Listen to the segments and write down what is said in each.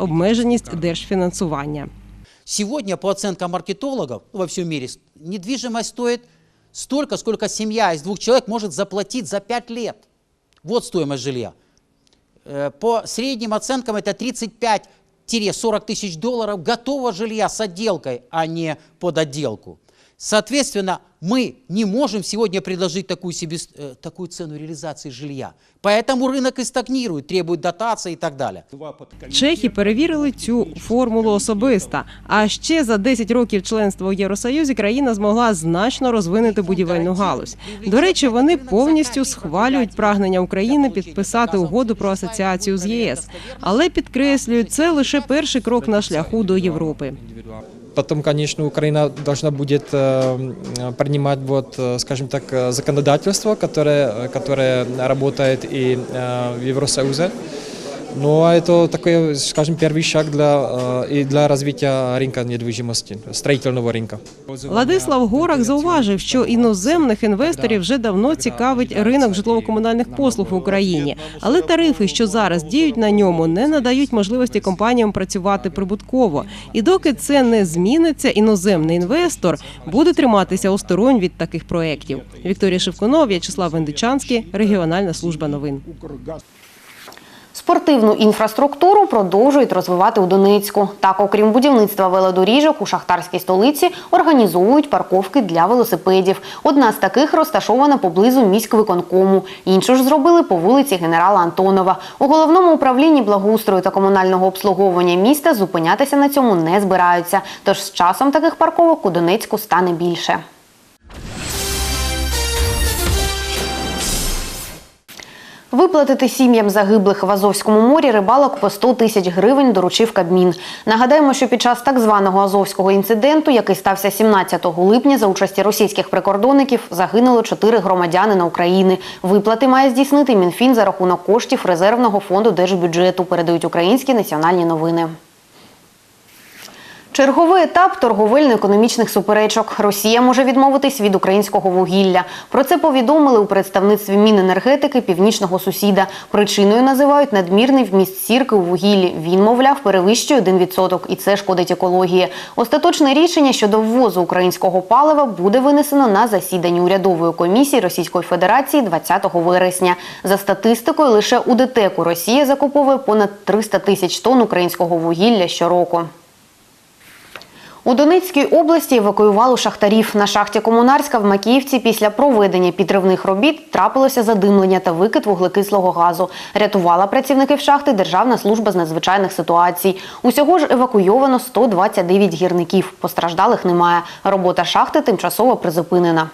обмеженість держфінансування. Сегодня, по оценкам маркетологов во всем мире, с- недвижимость стоит столько, сколько семья из двух человек может заплатить за 5 лет. Вот стоимость жилья. Э, По средним оценкам это 35-40 тысяч долларов готового жилья с отделкой, а не под отделку. Соответственно, мы не можем сегодня предложить такую, себе, э, такую цену реализации жилья. Поэтому рынок и стагнирует, требует дотации и так далее. Чехи перевірили цю формулу особисто. А ще за 10 років членства у Євросоюзі країна змогла значно розвинути будівельну галузь. До речі, вони повністю схвалюють прагнення України підписати угоду про асоціацію з ЄС, але підкреслюють, це лише перший крок на шляху до Європи. Потом, конечно, Украина должна будет э, м, принимать, вот, э, скажем так, э, законодательство, которое, э, которое работает и э, в Евросоюзе. Но это такой, скажем, первый шаг для, э, и для развития рынка недвижимости, строительного рынка. Владислав Горак зауважив, що іноземних інвесторів вже давно цікавить ринок житлово-комунальних послуг в Україні, але тарифи, що зараз діють на ньому, не надають можливості компаніям працювати прибутково. І доки це не зміниться, іноземний інвестор буде триматися осторонь від таких проєктів. Вікторія Шевкунова, В'ячеслав Вендичанський, регіональна служба новин. Спортивну інфраструктуру продовжують розвивати у Донецьку. Так, окрім будівництва велодоріжок у шахтарській столиці організовують парковки для велосипедів. Одна з таких розташована поблизу міськвиконкому. Іншу ж зробили по вулиці генерала Антонова. У головному управлінні благоустрою та комунального обслуговування міста зупинятися на цьому не збираються. Тож з часом таких парковок у Донецьку стане більше. Виплатити сім'ям загиблих в Азовському морі рибалок по 100 тисяч гривень доручив Кабмін. Нагадаємо, що під час так званого азовського інциденту, який стався 17 липня за участі російських прикордонників, загинуло чотири громадянина України. Виплати має здійснити Мінфін за рахунок коштів резервного фонду держбюджету. Передають українські національні новини. Черговий етап торговельно-економічних суперечок. Росія може відмовитись від українського вугілля. Про це повідомили у представництві Міненергетики північного сусіда. Причиною називають надмірний вміст сірки у вугіллі. Він, мовляв, перевищує 1%, і це шкодить екології. Остаточне рішення щодо ввозу українського палива буде винесено на засіданні урядової комісії Російської Федерації 20 вересня. За статистикою, лише у ДТЕКу Росія закуповує понад 300 тисяч тонн українського вугілля щороку. У Донецькій області евакуювали шахтарів. На шахті Комунарська в Макіївці після проведення підривних робіт трапилося задимлення та викид вуглекислого газу. Рятувала працівників шахти Державна служба з надзвичайних ситуацій. Усього ж евакуйовано 129 гірників. Постраждалих немає. Робота шахти тимчасово призупинена.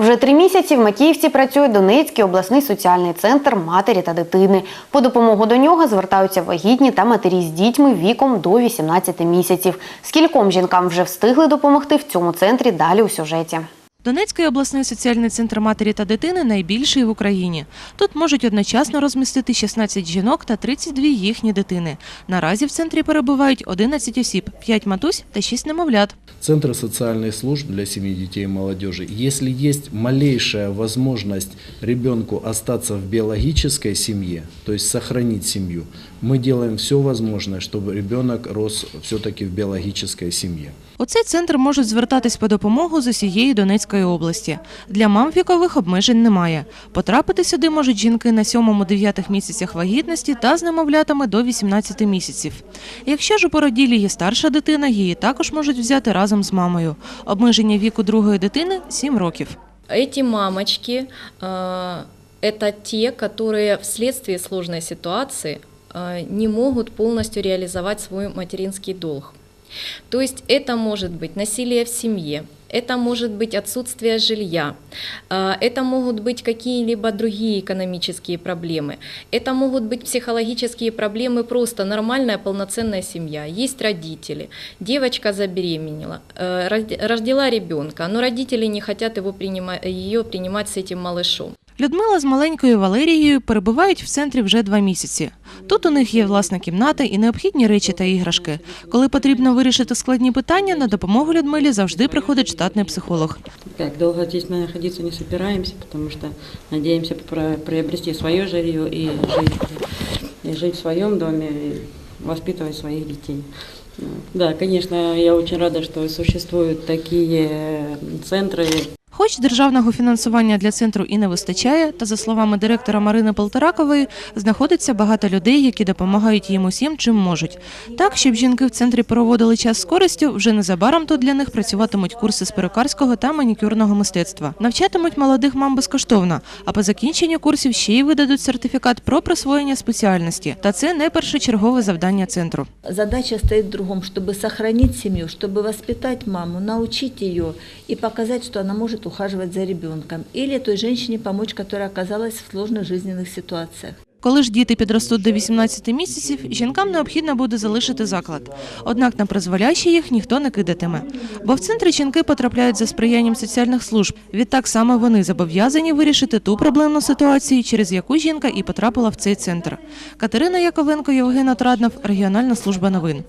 Вже три місяці в Макіївці працює Донецький обласний соціальний центр матері та дитини. По допомогу до нього звертаються вагітні та матері з дітьми віком до 18 місяців. Скільком жінкам вже встигли допомогти в цьому центрі далі у сюжеті. Донецький обласний соціальний центр матері та дитини найбільший в Україні. Тут можуть одночасно розмістити 16 жінок та 32 їхні дитини. Наразі в центрі перебувають 11 осіб, 5 матусь та 6 немовлят. Центры социальных служб для семьи, детей и молодежи. Если есть малейшая возможность ребенку остаться в биологической семье, то есть сохранить семью, мы делаем все возможное, чтобы ребенок рос все-таки в биологической семье. У цей центр можуть звертатись по допомогу з усієї Донецької області. Для мам вікових обмежень немає. Потрапити сюди можуть жінки на 7-9 місяцях вагітності та з немовлятами до 18 місяців. Якщо ж у породілі є старша дитина, її також можуть взяти разом з мамою. Обмеження віку другої дитини 7 років. Эти мамочки э, это те, которые вследствие сложной ситуации э, не могут полностью реализовать свой материнский долг. То есть это может быть насилие в семье, это может быть отсутствие жилья, э, это могут быть какие-либо другие экономические проблемы, это могут быть психологические проблемы, просто нормальная полноценная семья. Есть родители, девочка забеременела, э, род- родила ребенка, но родители не хотят его принимать, ее принимать с этим малышом. Людмила з маленькою Валерією перебувають в центрі вже два місяці. Тут у них є власна кімната і необхідні речі та іграшки. Коли потрібно вирішити складні питання, на допомогу Людмилі завжди приходить штатний психолог. Так, долго здесь мы находиться не собираемся, потому что надеемся про- приобрести свое жилье и жить, и жить в своем доме, и воспитывать своих детей. Да, конечно, я очень рада, что существуют такие центры, Хоч державного фінансування для центру і не вистачає, та за словами директора Марини Полторакової, знаходиться багато людей, які допомагають їм усім, чим можуть. Так, щоб жінки в центрі проводили час з користю, вже незабаром тут для них працюватимуть курси з перукарського та манікюрного мистецтва. Навчатимуть молодих мам безкоштовно, а по закінченню курсів ще й видадуть сертифікат про присвоєння спеціальності. Та це не першочергове завдання центру. Задача стоит в другом, чтобы сохранить семью, чтобы воспитать маму, научить ее и показать, что она может ухаживать за ребенком. Или той женщине помочь, которая оказалась в сложных жизненных ситуациях. Коли ж діти підростуть до 18 місяців, жінкам необхідно буде залишити заклад. Однак на призволяще їх ніхто не кидатиме. Бо в центри жінки потрапляють за сприянням соціальних служб. Відтак саме вони зобов'язані вирішити ту проблемну ситуацію, через яку жінка і потрапила в цей центр. Катерина Яковенко, Євген Отраднов, регіональна служба новин.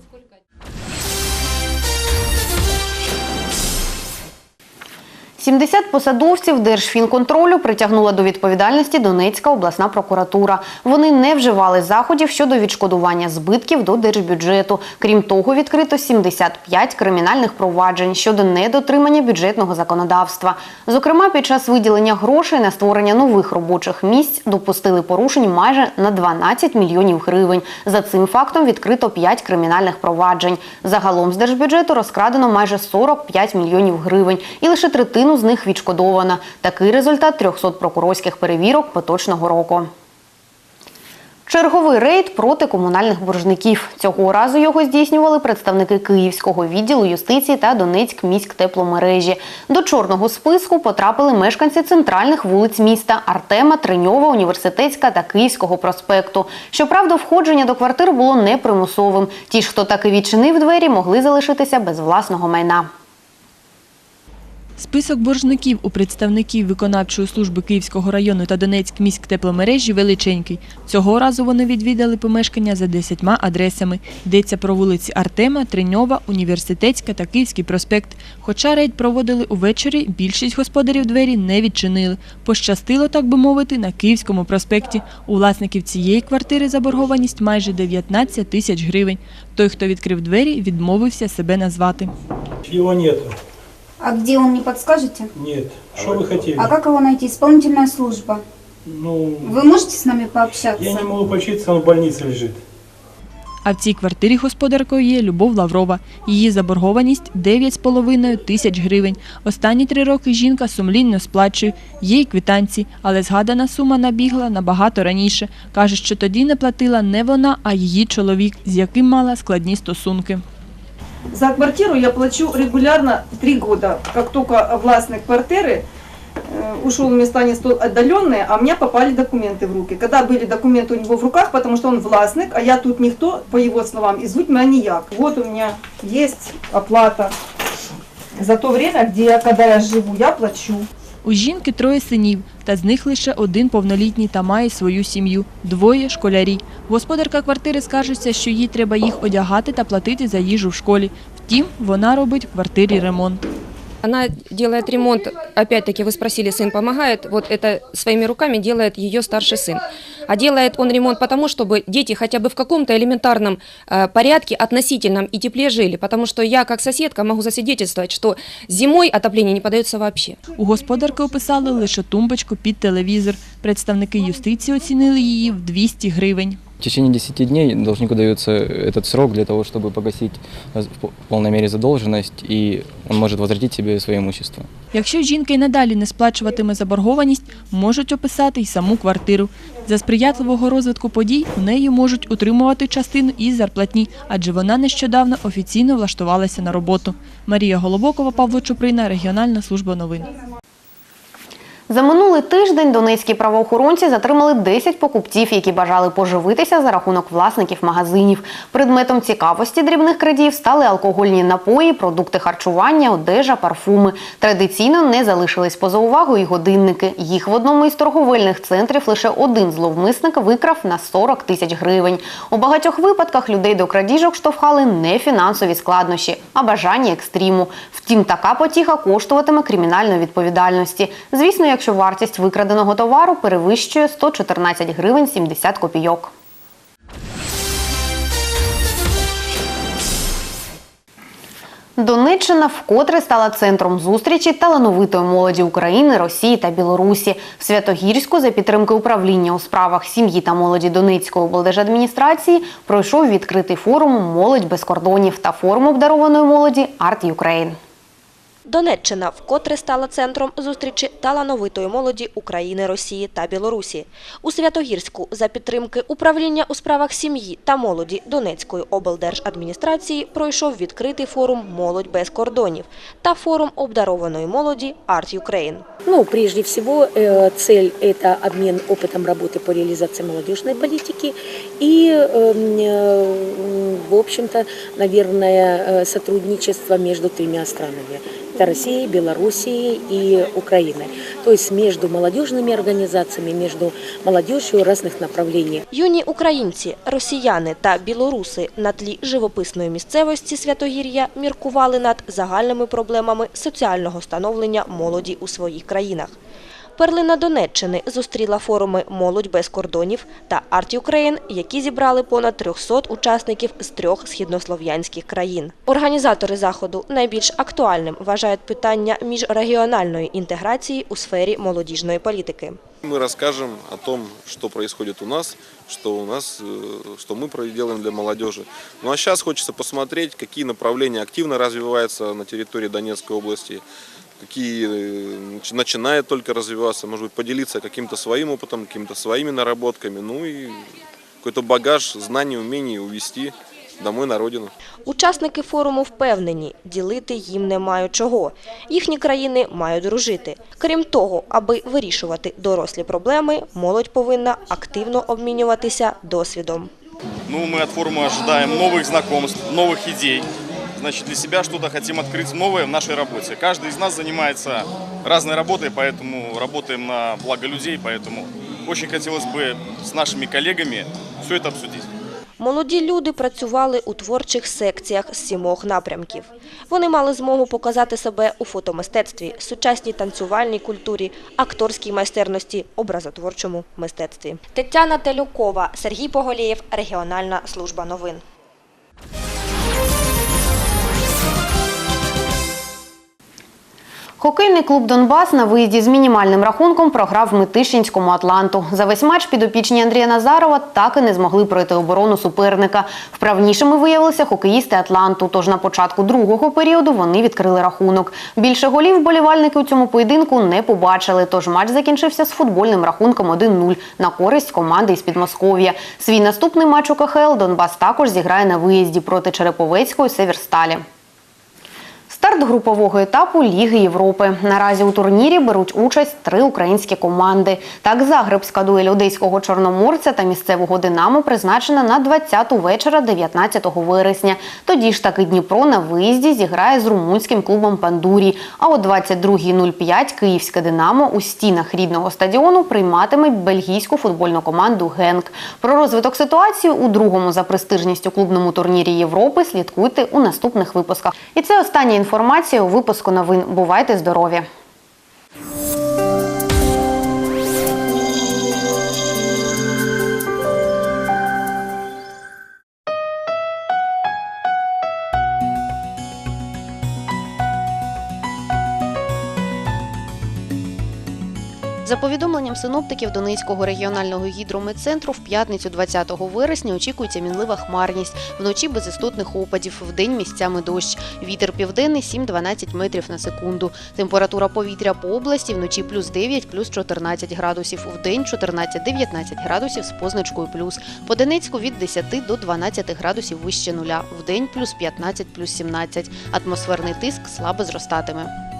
Сімдесят посадовців Держфінконтролю притягнула до відповідальності Донецька обласна прокуратура. Вони не вживали заходів щодо відшкодування збитків до держбюджету. Крім того, відкрито 75 кримінальних проваджень щодо недотримання бюджетного законодавства. Зокрема, під час виділення грошей на створення нових робочих місць допустили порушень майже на 12 мільйонів гривень. За цим фактом відкрито 5 кримінальних проваджень. Загалом з держбюджету розкрадено майже 45 мільйонів гривень, і лише третину з них відшкодовано. Такий результат 300 прокурорських перевірок поточного року. Черговий рейд проти комунальних боржників. Цього разу його здійснювали представники Київського відділу юстиції та Донецьк міськтепломережі. До чорного списку потрапили мешканці центральних вулиць міста Артема, Триньова, Університетська та Київського проспекту. Щоправда, входження до квартир було непримусовим. Ті ж, хто таки відчинив двері, могли залишитися без власного майна. Список боржників у представників виконавчої служби Київського району та Донецьк міськтепломережі величенький. Цього разу вони відвідали помешкання за 10 адресами. Йдеться про вулиці Артема, Триньова, Університетська та Київський проспект. Хоча рейд проводили увечері, більшість господарів двері не відчинили. Пощастило, так би мовити, на Київському проспекті. У власників цієї квартири заборгованість майже 19 тисяч гривень. Той, хто відкрив двері, відмовився себе назвати. Его нету. А где он, не подскажете? Нет. Что вы хотели? А как его найти? Исполнительная служба. Ну, Вы можете с нами пообщаться? я не могу поучиться, он в больнице лежит. А в цій квартирі господаркою є Любов Лаврова. Її заборгованість 9,5 тисяч гривень. Останні три роки жінка сумлінно сплачує. Є й квитанції, але згадана сума набігла набагато раніше. Каже, що тоді не платила не вона, а її чоловік, з яким мала складні стосунки. За квартиру я плачу регулярно три года. Как только властник квартиры э, ушел в места не столь отдаленные, а мне попали документы в руки. Когда были документы у него в руках, потому что он властник, а я тут никто, по его словам, и звуть меня нияк. Вот у меня есть оплата за то время, где я, когда я живу, я плачу. У жінки троє синів, та з них лише один повнолітній та має свою сім'ю, двоє школярі. Господарка квартири скаржиться, що їй треба їх одягати та платити за їжу в школі. Втім, вона робить в квартирі ремонт. Она делает ремонт, опять-таки вы спросили, сын помогает, вот это своими руками делает ее старший сын. А делает он ремонт потому, чтобы дети хотя бы в каком-то элементарном э, порядке, относительном и тепле жили, потому что я как соседка могу засвидетельствовать, что зимой отопление не подается вообще. У господарки описали лише тумбочку під телевізор. Представники юстиції оцінили її в 200 гривень. В течение 10 дней должнику дается этот срок для того, чтобы погасить в полной мере задолженность, и он может возвратить себе свое имущество. Якщо жінка й надалі не сплачуватиме заборгованість, можуть описати й саму квартиру. За сприятливого розвитку подій у неї можуть утримувати частину із зарплатні, адже вона нещодавно офіційно влаштувалася на роботу. Марія Голобокова, Павло Чуприна, Регіональна служба новин. За минулий тиждень донецькі правоохоронці затримали 10 покупців, які бажали поживитися за рахунок власників магазинів. Предметом цікавості дрібних крадіїв стали алкогольні напої, продукти харчування, одежа, парфуми. Традиційно не залишились поза увагою і годинники. Їх в одному із торговельних центрів лише один зловмисник викрав на 40 тисяч гривень. У багатьох випадках людей до крадіжок штовхали не фінансові складнощі, а бажання екстриму. Втім, така потіха коштуватиме кримінальної відповідальності. Звісно, якщо вартість викраденого товару перевищує 114 гривень 70 копійок. Донеччина вкотре стала центром зустрічі талановитої молоді України, Росії та Білорусі. В Святогірську за підтримки управління у справах сім'ї та молоді Донецької облдержадміністрації пройшов відкритий форум Молодь без кордонів та форум обдарованої молоді Арт Юкрейн. Донеччина вкотре стала центром зустрічі талановитої молоді України, Росії та Білорусі. У Святогірську за підтримки управління у справах сім'ї та молоді Донецької облдержадміністрації пройшов відкритий форум Молодь без кордонів та форум обдарованої молоді Арт Юкрейн. Ну, прежде всего, э, цель – это обмен опытом работы по реализации молодежной политики и, эм, э, в общем-то, наверное, э, сотрудничество между тремя странами. Это Россией, Белоруссией и Украиной. То есть между молодежными организациями, между молодежью разных направлений. Юні українці, росіяни та білоруси на тлі живописної місцевості Святогір'я міркували над загальними проблемами соціального становлення молоді у своїх країнах. Перлина Донеччини зустріла форуми Молодь без кордонів та Арт Юкрейн, які зібрали понад 300 учасників з трьох східнослов'янських країн. Організатори заходу найбільш актуальним вважають питання міжрегіональної інтеграції у сфері молодіжної політики. Мы расскажем о том, что происходит у нас, что у нас, э, что мы делаем для молодежи. Ну а сейчас хочется посмотреть, какие направления активно развиваются на территории Донецкой области, какие э, нач- начинают только развиваться, может быть, поделиться каким-то своим опытом, какими-то своими наработками, ну и какой-то багаж знаний, умений увести домой на родину. Учасники форуму впевнені, ділити їм немає чого. Їхні країни мають дружити. Крім того, аби вирішувати дорослі проблеми, молодь повинна активно обмінюватися досвідом. Ну, мы от форума ожидаем новых знакомств, новых идей. Значит, для себя что-то хотим открыть новое в нашей работе. Каждый из нас занимается разной работой, поэтому работаем на благо людей, поэтому очень хотелось бы с нашими коллегами все это обсудить. Молоді люди працювали у творчих секціях з сімох напрямків. Вони мали змогу показати себе у фотомистецтві, сучасній танцювальній культурі, акторській майстерності, образотворчому мистецтві. Тетяна Телюкова, Сергій Поголєєв, Регіональна служба новин. Хокейний клуб Донбас на виїзді з мінімальним рахунком програв Митишинському Атланту. За весь матч підопічні Андрія Назарова так і не змогли пройти оборону суперника. Вправнішими виявилися хокеїсти Атланту. Тож на початку другого періоду вони відкрили рахунок. Більше голів вболівальники у цьому поєдинку не побачили. Тож матч закінчився з футбольним рахунком 1-0 на користь команди із Підмосков'я. Свій наступний матч у КХЛ Донбас також зіграє на виїзді проти Череповецької Северсталі. Старт групового етапу Ліги Європи. Наразі у турнірі беруть участь три українські команди. Так, Загребська дуель одеського чорноморця та місцевого Динамо призначена на 20-ту вечора 19 вересня. Тоді ж таки Дніпро на виїзді зіграє з румунським клубом Пандурі. А о 22.05 київське Динамо у стінах рідного стадіону прийматиме бельгійську футбольну команду Генк. Про розвиток ситуації у другому за престижністю клубному турнірі Європи слідкуйте у наступних випусках. І це остання інформація у випуску новин. Бувайте здорові! За повідомленням синоптиків Донецького регіонального гідрометцентру, в п'ятницю 20 вересня очікується мінлива хмарність. Вночі без істотних опадів, вдень місцями дощ. Вітер південний 7-12 метрів на секунду. Температура повітря по області вночі плюс 9, плюс 14 градусів. Вдень 14-19 градусів з позначкою плюс. По Донецьку від 10 до 12 градусів вище нуля. Вдень плюс 15, плюс 17. Атмосферний тиск слабо зростатиме.